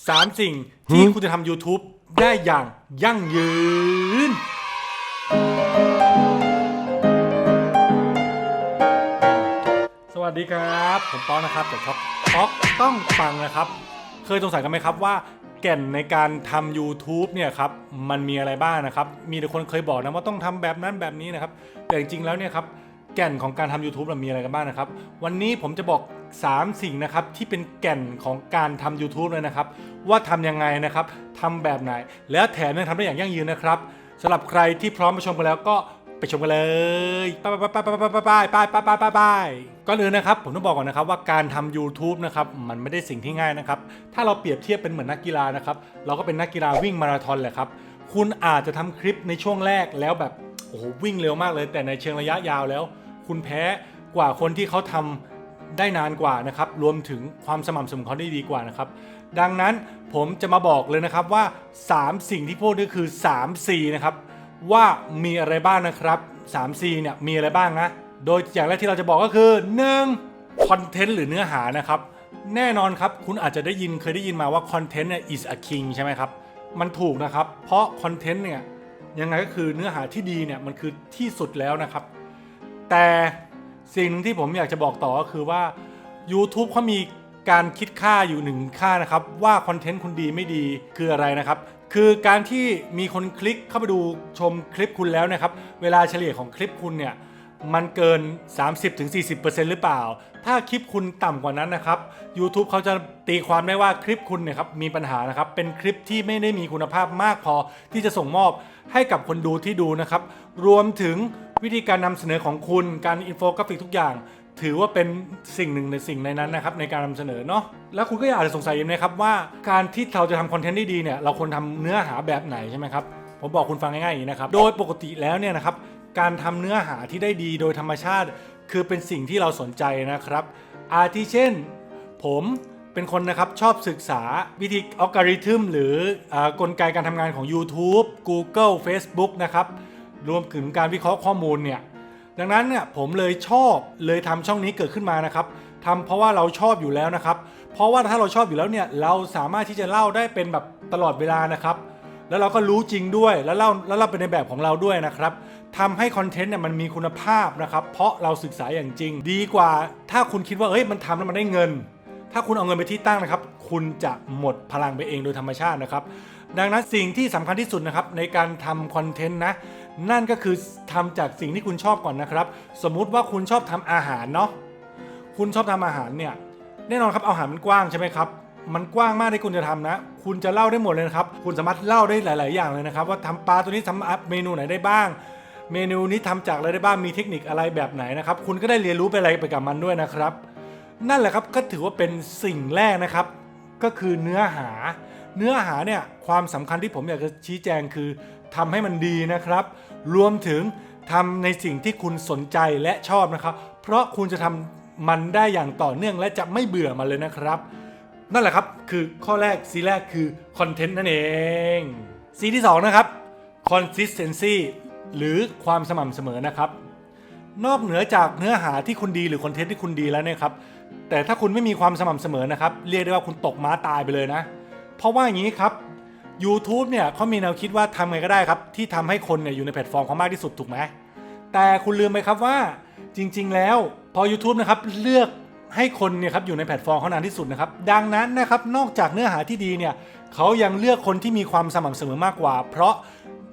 3สิ่งที่คุณจะทำ YouTube ได้อย่างยั่งยืน สวัสดีครับ ผมป๊อกนะครับจากท็อกป๊อกต้องฟังนะครับ เคยสงสัยกันไหมครับว่าแก่นในการทำ YouTube เนี่ยครับมันมีอะไรบ้างนะครับ มีแต่คนเคยบอกนะว่าต้องทำแบบนั้นแบบนี้นะครับ แต่จริงๆแล้วเนี่ยครับแก่นของการทำ YouTube มันมีอะไรกันบ้างนะครับสิ่งนี้ผมจะบอก 3 สิ่งนะครับที่เป็นแก่นของการทำ YouTube เลยนะครับ ว่าทำยังไงนะครับทำแบบไหน แล้วแถมยังทำได้อย่างยั่งยืนนะครับสำหรับใครที่พร้อมมาชมกันแล้วก็ไปชมกันเลยไปไปไปไปไปไปไปไปไปไปไปไปก่อนอื่นนะครับผมต้องบอกก่อนนะครับว่าการทำ YouTube นะครับมันไม่ได้สิ่งที่ง่ายนะครับ ถ้าเราเปรียบเทียบเป็นเหมือนนักกีฬานะครับ เราก็เป็นนักกีฬาวิ่งมาราธอนแหละครับ คุณอาจจะทำคลิปในช่วงแรกแล้วแบบโอ้โหวิ่งเร็วมากเลย แต่ในเชิงระยะยาวแล้ว คุณแพ้กว่าคนที่เขาทำ ได้นานกว่านะครับ รวมถึงความสม่ำเสมอเขาได้ดีกว่านะครับ ดังนั้นผมจะมาบอกเลยนะครับว่า 3 สิ่งที่พูดก็คือ 3 C นะครับ ว่ามีอะไรบ้างนะครับ 3 C เนี่ยมีอะไรบ้างนะ โดยอย่างแรกที่เราจะบอกก็คือ 1. คอนเทนต์หรือเนื้อหานะครับ แน่นอนครับ คุณอาจจะได้ยินเคยได้ยินมาว่าคอนเทนต์เนี่ย is a king ใช่ไหมครับ มันถูกนะครับ เพราะคอนเทนต์เนี่ยยังไงก็คือเนื้อหาที่ดีเนี่ยมันคือที่สุดแล้วนะครับ แต่ สิ่งหนึ่งที่ผมอยากจะบอกต่อก็คือว่า YouTube เขามีการคิดค่าอยู่หนึ่งค่านะครับ ว่าคอนเทนต์คุณดีไม่ดีคืออะไรนะครับ คือการที่มีคนคลิกเข้าไปดูชมคลิปคุณแล้วนะครับ เวลาเฉลี่ยของคลิปคุณเนี่ย มันเกิน 30-40%หรือเปล่า ถ้าคลิปคุณต่ำกว่านั้นนะครับ YouTube เขาจะตีความได้ว่าคลิปคุณเนี่ยครับมีปัญหานะครับ เป็นคลิปที่ไม่ได้มีคุณภาพมากพอที่จะส่งมอบให้กับคนดูที่ดูนะครับ รวมถึงวิธีการนำเสนอของคุณ การอินโฟกราฟิกทุกอย่าง ถือว่าเป็นสิ่งหนึ่งในสิ่งในนั้นนะครับในการนำเสนอเนาะ แล้วคุณก็อาจจะสงสัยนะครับว่าการที่เราจะทำคอนเทนต์ได้ดีเนี่ยเราควรทำเนื้อหาแบบไหนใช่ไหมครับผมบอกคุณฟังง่ายๆอย่างนี้นะครับ โดยปกติแล้วเนี่ยนะครับ การทำเนื้อหาที่ได้ดีโดยธรรมชาติ คือเป็นสิ่งที่เราสนใจนะครับ อาทิเช่น ผมเป็นคนนะครับชอบศึกษาวิธีอัลกอริทึมหรืออกลไกการทำงานของ YouTube Google Facebook นะครับ รวมถึงการวิเคราะห์ข้อมูลเนี่ย ดังนั้นเนี่ยผมเลยชอบเลยทำช่องนี้เกิดขึ้นมานะครับทำเพราะว่าเราชอบอยู่แล้วนะครับ เพราะว่าถ้าเราชอบอยู่แล้วเนี่ยเราสามารถที่จะเล่าได้เป็นแบบตลอดเวลานะครับ แล้วเราก็รู้จริงด้วยแล้วเล่าแล้วเราเป็นในแบบของเราด้วยนะครับทำให้คอนเทนต์เนี่ยมันมีคุณภาพนะครับเพราะเราศึกษาอย่างจริง ดีกว่าถ้าคุณคิดว่าเฮ้ยมันทำแล้วมันได้เงิน ถ้าคุณเอาเงินไปที่ตั้งนะครับ คุณจะหมดพลังไปเองโดยธรรมชาตินะครับ ดังนั้นสิ่งที่สำคัญที่สุดนะครับในการทำคอนเทนต์นะ นั่นก็คือทำจากสิ่งที่คุณชอบก่อนนะครับ สมมุติว่าคุณชอบทำอาหารเนาะคุณชอบทำอาหารเนี่ยแน่นอนครับอาหารมันกว้างใช่ไหมครับ มันกว้างมากที่คุณจะทำนะ คุณจะเล่าได้หมดเลยนะครับ คุณสามารถเล่าได้หลาย ๆ อย่างเลยนะครับ ว่าทำปลาตัวนี้ทำเมนูไหนได้บ้าง เมนูนี้ทำจากอะไรได้บ้าง มีเทคนิคอะไรแบบไหนนะครับ คุณก็ได้เรียนรู้ไปอะไรไปกับมันด้วยนะครับ นั่นแหละครับก็ถือว่าเป็นสิ่งแรกนะครับ ก็คือเนื้อหา เนื้อหาเนี่ยความสำคัญที่ผมอยากจะชี้แจงคือทำให้มันดีนะครับ รวมถึงทำในสิ่งที่คุณสนใจและชอบนะครับ เพราะคุณจะทำมันได้อย่างต่อเนื่องและจะไม่เบื่อมันเลยนะครับ นั่นแหละครับ คือข้อแรกซีแรกคือคอนเทนต์นั่นเองซีที่สองนะครับ consistency หรือความสม่ำเสมอนะครับ นอกเหนือจากเนื้อหาที่คุณดีหรือคอนเทนต์ที่คุณดีแล้วเนี่ยครับแต่ถ้าคุณไม่มีความสม่ำเสมอนะครับ เรียกได้ว่าคุณตกม้าตายไปเลยนะ เพราะว่าอย่างนี้ครับ u t u b e เนี่ยเขามีแนวคิดว่าทำไงก็ได้ครับ ที่ทำให้คนเนี่ยอยู่ในแพลตฟอร์มเขามากที่สุดถูกไหมแต่คุณลืมไปครับว่าจริง ๆ แล้วพอ YouTube นะครับเลือก ให้คนเนี่ยครับอยู่ในแพลตฟอร์มเขานานที่สุดนะครับ ดังนั้นนะครับนอกจากเนื้อหาที่ดีเนี่ยเขายังเลือกคนที่มีความสม่ำเสมอมากกว่า เพราะ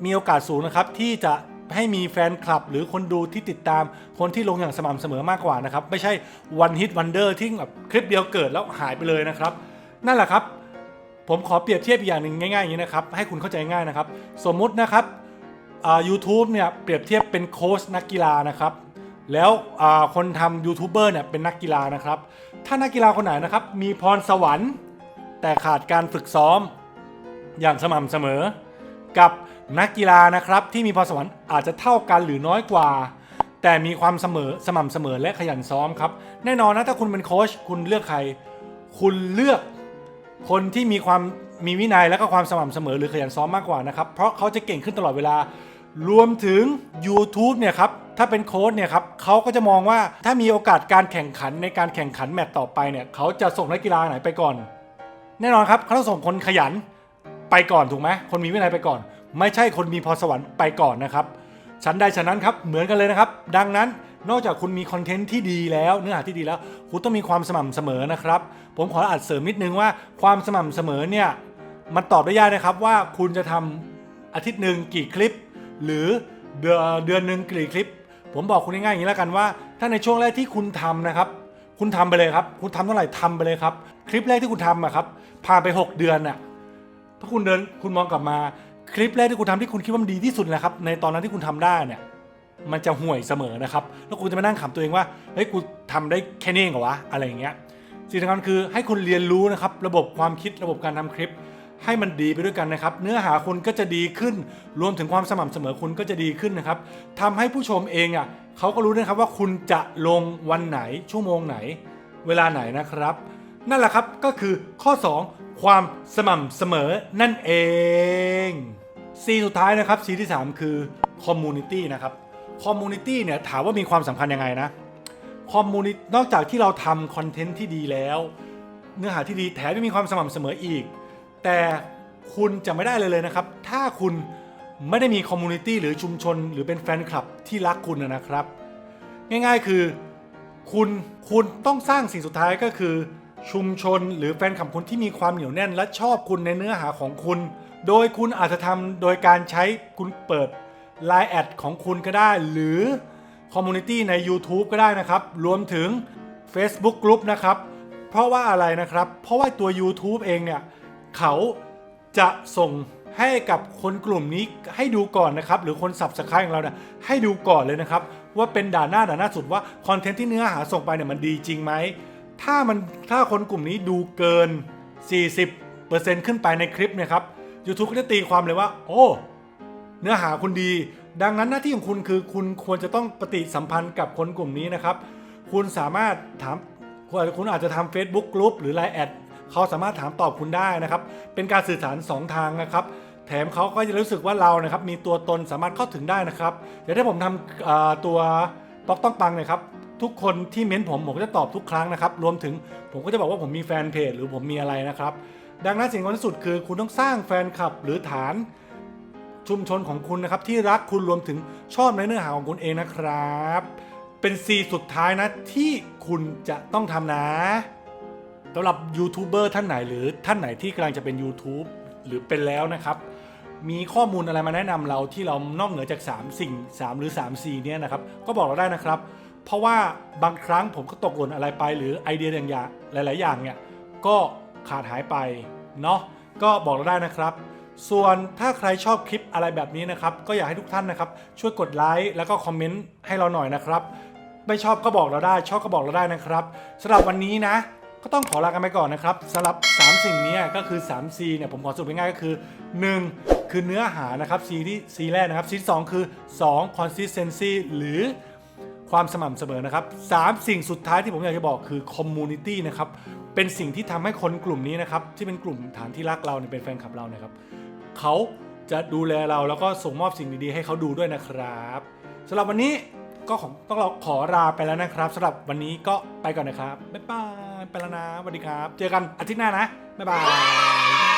มีโอกาสสูงนะครับที่จะให้มีแฟนคลับ หรือคนดูที่ติดตามคนที่ลงอย่างสม่ำเสมอมากกว่านะครับ ไม่ใช่วันฮิตวันเดอร์ที่แบบคลิปเดียวเกิดแล้วหายไปเลยนะครับ นั่นแหละครับ ผมขอเปรียบเทียบอีกอย่างหนึ่งง่ายๆอย่างนี้นะครับ ให้คุณเข้าใจง่ายนะครับ สมมุตินะครับอ่า YouTube เนี่ยเปรียบเทียบเป็นโค้ชนักกีฬานะครับ แล้วคนทำยูทูบเบอร์เนี่ยเป็นนักกีฬานะครับ ถ้านักกีฬาคนไหนนะครับ มีพรสวรรค์ แต่ขาดการฝึกซ้อม อย่างสม่ำเสมอ กับนักกีฬานะครับที่มีพรสวรรค์อาจจะเท่ากันหรือน้อยกว่า แต่มีความเสมอสม่ำเสมอและขยันซ้อมครับ แน่นอนนะถ้าคุณเป็นโค้ชคุณเลือกใคร คุณเลือกคนที่มีความมีวินัยและก็ความสม่ำเสมอหรือขยันซ้อมมากกว่านะครับ เพราะเขาจะเก่งขึ้นตลอดเวลา รวมถึง YouTube เนี่ยครับถ้าเป็นโค้ชเนี่ยครับเขาก็จะมองว่าถ้ามีโอกาสการแข่งขันในการแข่งขันแมตต์ต่อไปเนี่ยเขาจะส่งนักกีฬาไหนไปก่อน แน่นอนครับเขาต้องส่งคนขยันไปก่อนถูกไหมคนมีวินัยไปก่อน ไม่ใช่คนมีพรสวรรค์ไปก่อนนะครับชั้นใดชั้นนั้นครับเหมือนกันเลยนะครับ ดังนั้นนอกจากคุณมีคอนเทนต์ที่ดีแล้วเนื้อหาที่ดีแล้ว คุณต้องมีความสม่ำเสมอนะครับ ผมขออัดเสริมนิดนึงว่าความสม่ำเสมอเนี่ยมันตอบได้ยากนะครับว่าคุณจะทำอาทิตย์หนึ่งกี่คลิป หรือเดือนหนึ่งกี่คลิป ผมบอกคุณง่ายๆอย่างนี้แล้วกันว่า ถ้าในช่วงแรกที่คุณทำนะครับ คุณทำไปเลยครับ คุณทำเท่าไหร่ทำไปเลยครับ คลิปแรกที่คุณทำอะครับผ่านไป 6 เดือนน่ะถ้าคุณเดินคุณมองกลับมาคลิปแรกที่คุณทำที่คุณคิดว่ามันดีที่สุดนะครับในตอนนั้นที่คุณทำได้เนี่ยมันจะห่วยเสมอนะครับ แล้วคุณจะมานั่งขำตัวเองว่า เฮ้ย กูทำได้แค่นี้เองเหรอวะ อะไรอย่างเงี้ย สิ่งสำคัญคือให้คุณเรียนรู้นะครับ ระบบความคิดระบบการทำคลิป ให้มันดีไปด้วยกันนะครับ เนื้อหาคุณก็จะดีขึ้น รวมถึงความสม่ำเสมอคุณก็จะดีขึ้นนะครับทำให้ผู้ชมเองอะเขาก็รู้นะครับว่าคุณจะลงวันไหน ชั่วโมงไหน เวลาไหนนะครับ นั่นแหละครับก็คือข้อ 2 ความสม่ำเสมอนั่นเองซีสุดท้ายนะครับซีที่ 3 คือคอมมูนิตี้นะครับคอมมูนิตี้เนี่ยถามว่ามีความสำคัญยังไงนะคอมมูนินอกจากที่เราทำคอนเทนต์ที่ดีแล้ว เนื้อหาที่ดีแถมยังมีความสม่ำเสมออีก แต่คุณจะไม่ได้เลยเลยนะครับ ถ้าคุณไม่ได้มีคอมมูนิตี้หรือชุมชน หรือเป็นแฟนคลับที่รักคุณนะครับ ง่ายๆคือคุณคุณต้องสร้างสิ่งสุดท้ายก็คือ ชุมชนหรือแฟนคลับคุณที่มีความเหนียวแน่น และชอบคุณในเนื้อหาของคุณ โดยคุณอาจจะทำโดยการใช้คุณเปิด Line แอดของคุณก็ได้ หรือคอมมูนิตี้ใน YouTube ก็ได้นะครับ รวมถึง Facebook Group นะครับ เพราะว่าอะไรนะครับ เพราะว่าตัว YouTube เองเนี่ย เขาจะส่งให้กับคนกลุ่มนี้ให้ดูก่อนนะครับ หรือคน Subscribe ของเราเนี่ยให้ดูก่อนเลยนะครับ ว่าเป็นด่านหน้าด่านหน้าสุดว่าคอนเทนต์ที่เนื้อหาส่งไปเนี่ยมันดีจริงไหมถ้ามันถ้าคนกลุ่มนี้ดูเกิน 40%ขึ้นไปในคลิปเนี่ยครับ YouTube ก็จะตีความเลยว่า โอ้เนื้อหาคุณดี ดังนั้นหน้าที่ของคุณคือคุณควรจะต้องปฏิสัมพันธ์กับคนกลุ่มนี้นะครับ คุณสามารถถามคุณอาจจะทำ Facebook กลุ่มหรือ Line แอด เขาสามารถถามตอบคุณได้นะครับ เป็นการสื่อสาร 2 ทางนะครับ แถมเขาก็จะรู้สึกว่าเรานะครับมีตัวตนสามารถเข้าถึงได้นะครับ เดี๋ยวถ้าผมทำอ่าตัวตอกต้องปังเนี่ยครับทุกคนที่เม้นผมผมก็จะตอบทุกครั้งนะครับ รวมถึงผมก็จะบอกว่าผมมีแฟนเพจหรือผมมีอะไรนะครับ ดังนั้นสิ่งสำคัญที่สุดคือคุณต้องสร้างแฟนคลับหรือฐานชุมชนของคุณนะครับ ที่รักคุณรวมถึงชอบในเนื้อหาของคุณเองนะครับ เป็นซีสุดท้ายนะที่คุณจะต้องทำนะ สำหรับยูทูบเบอร์ท่านไหนหรือท่านไหนที่กำลังจะเป็น YouTube หรือเป็นแล้วนะครับ มีข้อมูลอะไรมาแนะนำเราที่เรานอกเหนือจาก 3 สิ่ง 3 หรือ 3 4 เนี่ยนะครับ ก็บอกเราได้นะครับ เพราะว่าบางครั้งผมก็ตกหล่นอะไรไป หรือไอเดียอย่างๆหลาย ๆ อย่างเนี่ยก็ขาดหายไปเนาะก็บอกเราได้นะครับ ส่วนถ้าใครชอบคลิปอะไรแบบนี้นะครับ ก็อยากให้ทุกท่านนะครับ ช่วยกดไลค์แล้วก็คอมเมนต์ให้เราหน่อยนะครับ ไม่ชอบก็บอกเราได้ ชอบก็บอกเราได้นะครับสำหรับวันนี้นะ ก็ต้องขอลากันไปก่อนนะครับสำหรับ 3 สิ่งนี้ก็คือ 3C เนี่ยผมขอสรุปง่ายๆก็คือ 1. คือเนื้อหานะครับ C ที่ C แรกนะครับ C ที่2คือ 2 consistency หรือความสม่ำเสมอนะครับ3สิ่งสุดท้ายที่ผมอยากจะบอกคือ community นะครับ เป็นสิ่งที่ทำให้คนกลุ่มนี้นะครับ ที่เป็นกลุ่มฐานที่รักเราเนี่ยเป็นแฟนคลับเรานะครับเขาจะดูแลเราแล้วก็ส่งมอบสิ่งดีๆ ให้เขาดูด้วยนะครับสำหรับวันนี้ก็ของต้องเราขอลาไปแล้วนะครับสำหรับวันนี้ก็ไปก่อนนะครับบ๊ายบาย ไปแล้วนะสวัสดีครับ เจอกันอาทิตย์หน้านะ บ๊ายบาย